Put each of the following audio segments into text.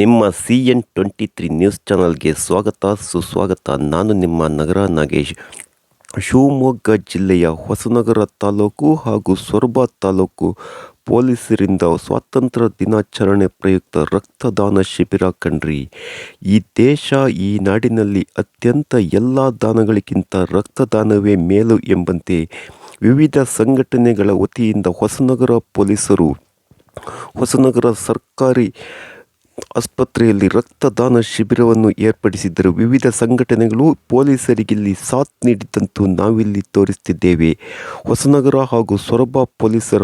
ನಿಮ್ಮ C N twenty three news ಚಾನಲ್ಗೆ ಸ್ವಾಗತ, ಸುಸ್ವಾಗತ. ನಾನು ನಿಮ್ಮ ನಗರ ನಾಗೇಶ್. ಶಿವಮೊಗ್ಗ ಜಿಲ್ಲೆಯ ಹೊಸನಗರ ತಾಲೂಕು ಹಾಗೂ ಸೊರಬ ತಾಲೂಕು ಪೊಲೀಸರಿಂದ ಸ್ವಾತಂತ್ರ್ಯ ದಿನಾಚರಣೆ ಪ್ರಯುಕ್ತ ರಕ್ತದಾನ ಶಿಬಿರ ಕಣ್ರಿ ಈ ದೇಶ, ಈ ನಾಡಿನಲ್ಲಿ ಅತ್ಯಂತ ಎಲ್ಲ ದಾನಗಳಿಗಿಂತ ರಕ್ತದಾನವೇ ಮೇಲು ಎಂಬಂತೆ ವಿವಿಧ ಸಂಘಟನೆಗಳ ವತಿಯಿಂದ ಹೊಸನಗರ ಪೊಲೀಸರು, ಹೊಸನಗರ ಸರ್ಕಾರಿ ಆಸ್ಪತ್ರೆಯಲ್ಲಿ ರಕ್ತದಾನ ಶಿಬಿರವನ್ನು ಏರ್ಪಡಿಸಿದ್ದರು. ವಿವಿಧ ಸಂಘಟನೆಗಳು ಪೊಲೀಸರಿಗಿಲ್ಲಿ ಸಾಥ್ ನೀಡಿದಂತೂ ನಾವಿಲ್ಲಿ ತೋರಿಸುತ್ತಿದ್ದೇವೆ. ಹೊಸನಗರ ಹಾಗೂ ಸೊರಬ ಪೊಲೀಸರ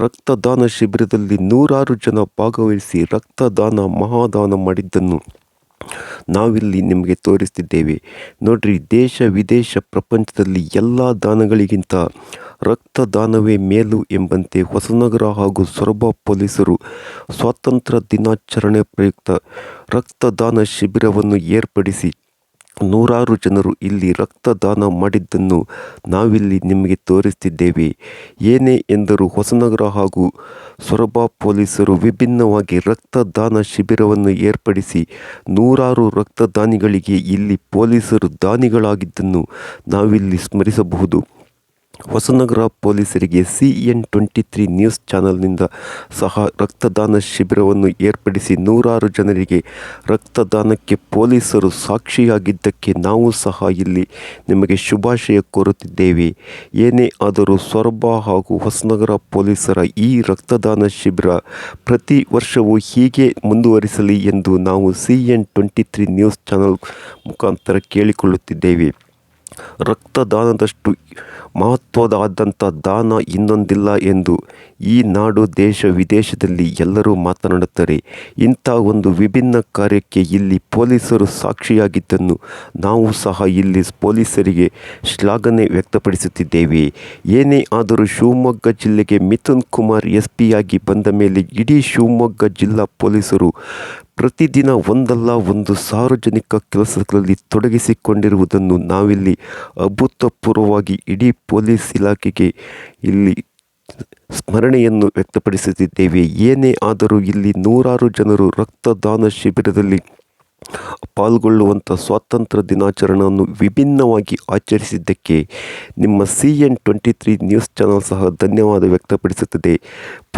ರಕ್ತದಾನ ಶಿಬಿರದಲ್ಲಿ ನೂರಾರು ಜನ ಭಾಗವಹಿಸಿ ರಕ್ತದಾನ ಮಹಾದಾನ ಮಾಡಿದ್ದನ್ನು ನಾವಿಲ್ಲಿ ನಿಮಗೆ ತೋರಿಸ್ತಿದ್ದೇವೆ ನೋಡ್ರಿ, ದೇಶ, ವಿದೇಶ, ಪ್ರಪಂಚದಲ್ಲಿ ಎಲ್ಲ ದಾನಗಳಿಗಿಂತ ರಕ್ತದಾನವೇ ಮೇಲು ಎಂಬಂತೆ ಹೊಸನಗರ ಹಾಗೂ ಸೊರಬ ಪೊಲೀಸರು ಸ್ವಾತಂತ್ರ್ಯ ದಿನಾಚರಣೆ ಪ್ರಯುಕ್ತ ರಕ್ತದಾನ ಶಿಬಿರವನ್ನು ಏರ್ಪಡಿಸಿ ನೂರಾರು ಜನರು ಇಲ್ಲಿ ರಕ್ತದಾನ ಮಾಡಿದ್ದನ್ನು ನಾವಿಲ್ಲಿ ನಿಮಗೆ ತೋರಿಸ್ತಿದ್ದೇವೆ. ಏನೇ ಎಂದರೂ ಹೊಸನಗರ ಹಾಗೂ ಸೊರಬ ಪೊಲೀಸರು ವಿಭಿನ್ನವಾಗಿ ರಕ್ತದಾನ ಶಿಬಿರವನ್ನು ಏರ್ಪಡಿಸಿ ನೂರಾರು ರಕ್ತದಾನಿಗಳಿಗೆ ಇಲ್ಲಿ ಪೊಲೀಸರು ದಾನಿಗಳಾಗಿದ್ದನ್ನು ನಾವಿಲ್ಲಿ ಸ್ಮರಿಸಬಹುದು. ಹೊಸನಗರ ಪೊಲೀಸರಿಗೆ C N twenty three news ಚಾನಲ್ನಿಂದ ಸಹ ರಕ್ತದಾನ ಶಿಬಿರವನ್ನು ಏರ್ಪಡಿಸಿ ನೂರಾರು ಜನರಿಗೆ ರಕ್ತದಾನಕ್ಕೆ ಪೊಲೀಸರು ಸಾಕ್ಷಿಯಾಗಿದ್ದಕ್ಕೆ ನಾವು ಸಹ ಇಲ್ಲಿ ನಿಮಗೆ ಶುಭಾಶಯ ಕೋರುತ್ತಿದ್ದೇವೆ. ಏನೇ ಆದರೂ ಸೊರಬ ಹಾಗೂ ಹೊಸನಗರ ಪೊಲೀಸರ ಈ ರಕ್ತದಾನ ಶಿಬಿರ ಪ್ರತಿ ವರ್ಷವೂ ಹೀಗೆ ಮುಂದುವರಿಸಲಿ ಎಂದು ನಾವು C N twenty three news channel ಮುಖಾಂತರ ಕೇಳಿಕೊಳ್ಳುತ್ತಿದ್ದೇವೆ. ರಕ್ತದಾನದಷ್ಟು ಮಹತ್ವದಾದಂಥ ದಾನ ಇನ್ನೊಂದಿಲ್ಲ ಎಂದು ಈ ನಾಡು ದೇಶ ವಿದೇಶದಲ್ಲಿ ಎಲ್ಲರೂ ಮಾತನಾಡುತ್ತಾರೆ. ಇಂಥ ಒಂದು ವಿಭಿನ್ನ ಕಾರ್ಯಕ್ಕೆ ಇಲ್ಲಿ ಪೊಲೀಸರು ಸಾಕ್ಷಿಯಾಗಿದ್ದನ್ನು ನಾವು ಸಹ ಇಲ್ಲಿ ಪೊಲೀಸರಿಗೆ ಶ್ಲಾಘನೆ ವ್ಯಕ್ತಪಡಿಸುತ್ತಿದ್ದೇವೆ. ಏನೇ ಆದರೂ ಶಿವಮೊಗ್ಗ ಜಿಲ್ಲೆಗೆ ಮಿಥುನ್ ಕುಮಾರ್ ಎಸ್ ಪಿಯಾಗಿ ಬಂದ ಮೇಲೆ ಇಡೀ ಶಿವಮೊಗ್ಗ ಜಿಲ್ಲಾ ಪೊಲೀಸರು ಪ್ರತಿದಿನ ಒಂದಲ್ಲ ಒಂದು ಸಾರ್ವಜನಿಕ ಕೆಲಸಗಳಲ್ಲಿ ತೊಡಗಿಸಿಕೊಂಡಿರುವುದನ್ನು ನಾವಿಲ್ಲಿ ಅಭೂತಪೂರ್ವವಾಗಿ ಇಡೀ ಪೊಲೀಸ್ ಇಲಾಖೆಗೆ ಇಲ್ಲಿ ಸ್ಮರಣೆಯನ್ನು ವ್ಯಕ್ತಪಡಿಸುತ್ತಿದ್ದೇವೆ. ಏನೇ ಆದರೂ ಇಲ್ಲಿ ನೂರಾರು ಜನರು ರಕ್ತದಾನ ಶಿಬಿರದಲ್ಲಿ ಪಾಲ್ಗೊಳ್ಳುವಂಥ ಸ್ವಾತಂತ್ರ್ಯ ದಿನಾಚರಣೆಯನ್ನು ವಿಭಿನ್ನವಾಗಿ ಆಚರಿಸಿದ್ದಕ್ಕೆ ನಿಮ್ಮ C N twenty three news channel ಸಹ ಧನ್ಯವಾದ ವ್ಯಕ್ತಪಡಿಸುತ್ತದೆ.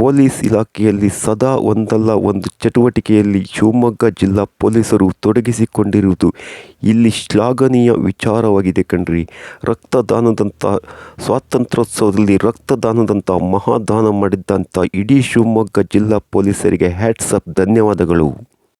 ಪೊಲೀಸ್ ಇಲಾಖೆಯಲ್ಲಿ ಸದಾ ಒಂದಲ್ಲ, ಒಂದು ಚಟುವಟಿಕೆಯಲ್ಲಿ ಶಿವಮೊಗ್ಗ ಜಿಲ್ಲಾ ಪೊಲೀಸರು ತೊಡಗಿಸಿಕೊಂಡಿರುವುದು ಇಲ್ಲಿ ಶ್ಲಾಘನೀಯ ವಿಚಾರವಾಗಿದೆ ಕಣ್ರಿ. ರಕ್ತದಾನದಂಥ ಸ್ವಾತಂತ್ರ್ಯೋತ್ಸವದಲ್ಲಿ ರಕ್ತದಾನದಂಥ ಮಹಾದಾನ ಮಾಡಿದ್ದಂಥ ಇಡೀ ಶಿವಮೊಗ್ಗ ಜಿಲ್ಲಾ ಪೊಲೀಸರಿಗೆ ಹ್ಯಾಟ್ಸಪ್ ಧನ್ಯವಾದಗಳು.